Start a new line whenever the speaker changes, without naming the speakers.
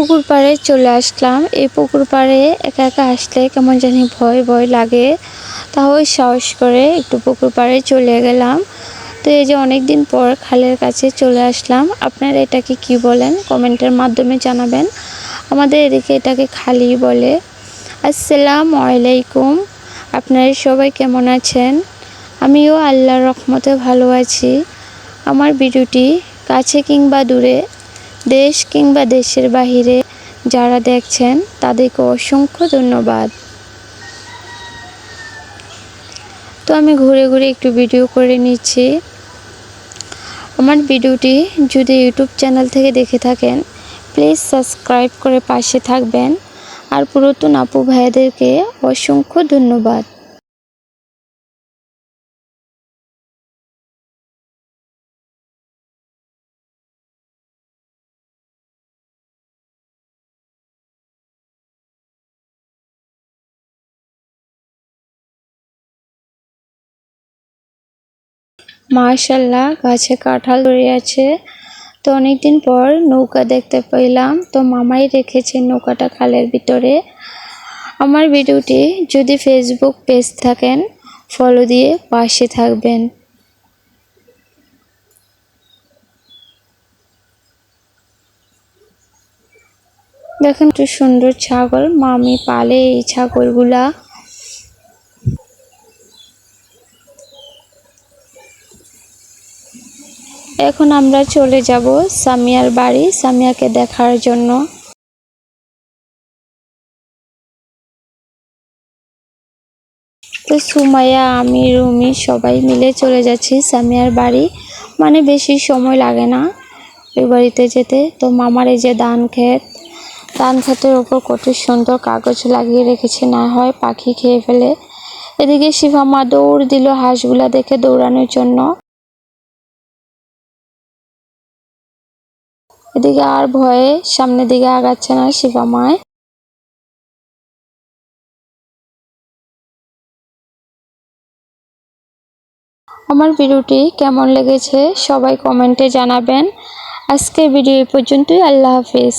পুকুর পাড়ে চলে আসলাম। এই পুকুর পাড়ে একা একা আসলে কেমন জানি ভয় ভয় লাগে। তাও সাহস করে একটু পুকুর পাড়ে চলে গেলাম। তো এই যে অনেক দিন পর খালের কাছে চলে আসলাম। আপনারা এটাকে কি বলেন? কমেন্টের মাধ্যমে জানাবেন। আমাদের এদিকে এটাকে খালি বলে। আসসালামু আলাইকুম। আপনারা সবাই কেমন আছেন? আমিও আল্লাহর রহমতে ভালো আছি। আমার ভিডিওটি কাছে কিংবা দূরে দেশ কিংবা দেশের বাহিরে যারা দেখছেন, তাদেরকে অসংখ্য ধন্যবাদ। তো আমি ঘুরে ঘুরে একটু ভিডিও করে নিচ্ছি। আমার ভিডিওটি যদি ইউটিউব চ্যানেল থেকে দেখে থাকেন প্লিজ সাবস্ক্রাইব করে পাশে থাকবেন। আর পুরাতন আপু ভাইয়াদেরকে অসংখ্য ধন্যবাদ। মাশাল্লাহ, গাছে কাঁঠাল ধরে আছে। তো অনেকদিন পর নৌকা দেখতে পেলাম। তো মামাই রেখেছে নৌকাটা খালের ভিতরে। আমার ভিডিওটি যদি ফেসবুক পেজ থাকেন ফলো দিয়ে পাশে থাকবেন। দেখেন, কি সুন্দর ছাগল। মামি পালে এই ছাগলগুলা। এখন আমরা চলে যাব সামিয়ার বাড়ি, সামিয়াকে দেখার জন্য। তো সুমাইয়া, আমি, রুমি সবাই মিলে চলে যাচ্ছি সামিয়ার বাড়ি। মানে বেশি সময় লাগে না ওই বাড়িতে যেতে। তো মামার এই যে ধান ক্ষেত, ধান ক্ষেতের ওপর কত সুন্দর কাগজ লাগিয়ে রেখেছে, না হয় পাখি খেয়ে ফেলে। এদিকে শিভামা দৌড় দিল হাঁসগুলা দেখে দৌড়ানোর জন্য। এদিকে আর ভয়ে সামনের দিকে আগাচ্ছে না শিবা মায়। আমার ভিডিওটি কেমন লেগেছে সবাই কমেন্টে জানাবেন। আজকে ভিডিও এই পর্যন্তই, আল্লাহ হাফিজ।